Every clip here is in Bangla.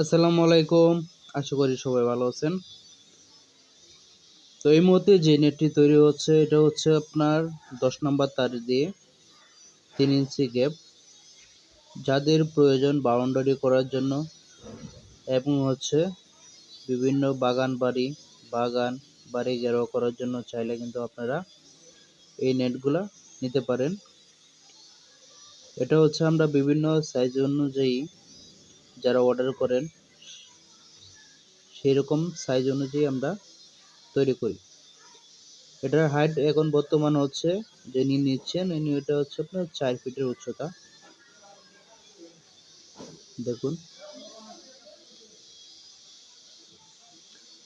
আসসালামু আলাইকুম। আশা করি সবাই ভালো আছেন। তো এই মুহূর্তে যে নেটটি তৈরি হচ্ছে, এটা হচ্ছে আপনার দশ নম্বর তার দিয়ে তিন ইঞ্চি গ্যাপ যাদের প্রয়োজন বাউন্ডারি করার জন্য এবং হচ্ছে বিভিন্ন বাগান বাড়ি বাগান বাড়ি ঘেরাও করার জন্য চাইলে কিন্তু আপনারা এই নেটগুলা নিতে পারেন। এটা হচ্ছে আমরা বিভিন্ন সাইজ অনুযায়ী যারা অর্ডার করেন সেই রকম সাইজ অনুযায়ী আমরা তৈরি করি। এটার হাইট এখন বর্তমান হচ্ছে, যে নিয়ে নিচ্ছেন এটা হচ্ছে আপনার চার ফিটের উচ্চতা। দেখুন।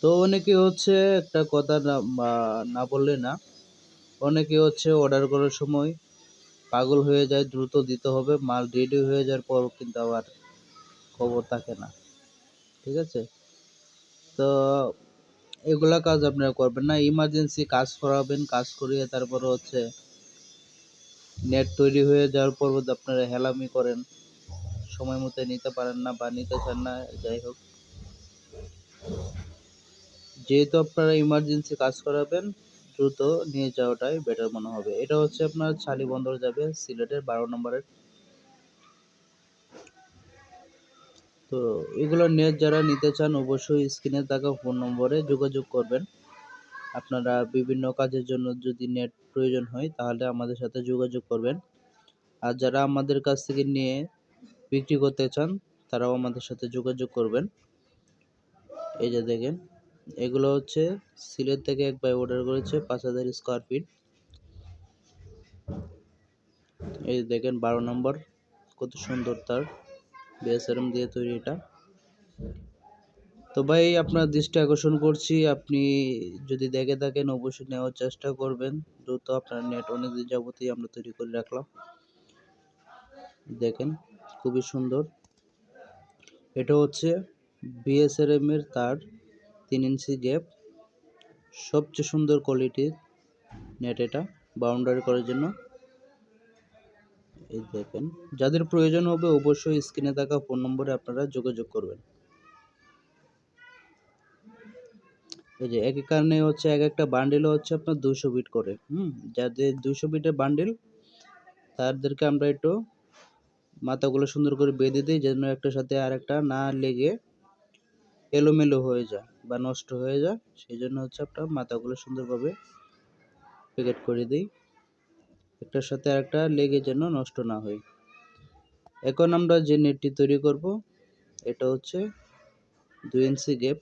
তো অনেকে হচ্ছে একটা কথা না বললে না, অনেকে হচ্ছে অর্ডার করার সময় পাগল হয়ে যায়, দ্রুত দিতে হবে, মাল রেডি হয়ে যাওয়ার পর কিন্তু আবার খবর থাকে না। ঠিক আছে? তো এগুলা কাজ আপনারা করবেন না। ইমার্জেন্সি কাজ করাবেন, কাজ করিয়ে তারপর হচ্ছে নেট তৈরি হয়ে যাওয়ার পর আপনারা হেলামি করেন। সময় মতো নিতে পারেন না বা নিতে চান না, যাই হোক। যেহেতু আপনারা ইমার্জেন্সি কাজ করাবেন, দ্রুত নিয়ে যাওয়াটাই বেটার মনে হবে। এটা হচ্ছে আপনার ছালি বন্দর যাবে, সিলেটের বারো নম্বরের তো এগুলো নেট যারা নিতে চান অবশ্যই স্ক্রিনে থাকা ফোন নম্বরে যোগাযোগ করবেন। আপনারা বিভিন্ন কাজের জন্য যদি নেট প্রয়োজন হয়, তাহলে আমাদের সাথে যোগাযোগ করবেন। আর যারা আমাদের কাছ থেকে নিয়ে বিক্রি করতে চান, তারাও আমাদের সাথে যোগাযোগ করবেন। এই যে দেখেন, এগুলো হচ্ছে সিলেট থেকে এক ভাই অর্ডার করেছে পাঁচ হাজার স্কোয়ার ফিট এই দেখেন, বারো নম্বর, কত সুন্দর তার। বিএসআরএম দিয়ে তৈরি এটা। তো ভাই, আপনার দৃষ্টি আকর্ষণ করছি। আপনি যদি দেখে থাকেন, অবশ্যই নেওয়ার চেষ্টা করবেন। দ্রুত আপনার নেট অনেক দিন আমরা তৈরি করে রাখলাম। দেখেন, খুবই সুন্দর। এটা হচ্ছে বিএসআরএম এর তার তিন ইঞ্চি গ্যাপ সবচেয়ে সুন্দর কোয়ালিটির নেট এটা বাউন্ডারি করার জন্য। এই দেখেন। যাদের প্রয়োজন হবে অবশ্যই স্ক্রিনে থাকা ফোন নম্বরে আপনারা যোগাযোগ করবেন। এই যে এক কারণে হচ্ছে এক একটা বান্ডেল হচ্ছে আপনার দুশো বিট করে, হুম? যাদের দুশো বিটের বান্ডেল তাদেরকে আমরা একটু মাথাগুলো সুন্দর করে বেঁধে দিই যেন একটার সাথে আর একটা না লেগে এলোমেলো হয়ে যায় বা নষ্ট হয়ে যায়। সেই জন্য হচ্ছে আপনার মাথাগুলো সুন্দরভাবে প্যাকেট করে দিই। একটার সাথে আরেকটা লেগে যেন নষ্ট না হয়। এখন আমরা যে নেটটি তৈরি করব, এটা হচ্ছে দুই ইঞ্চি গ্যাপ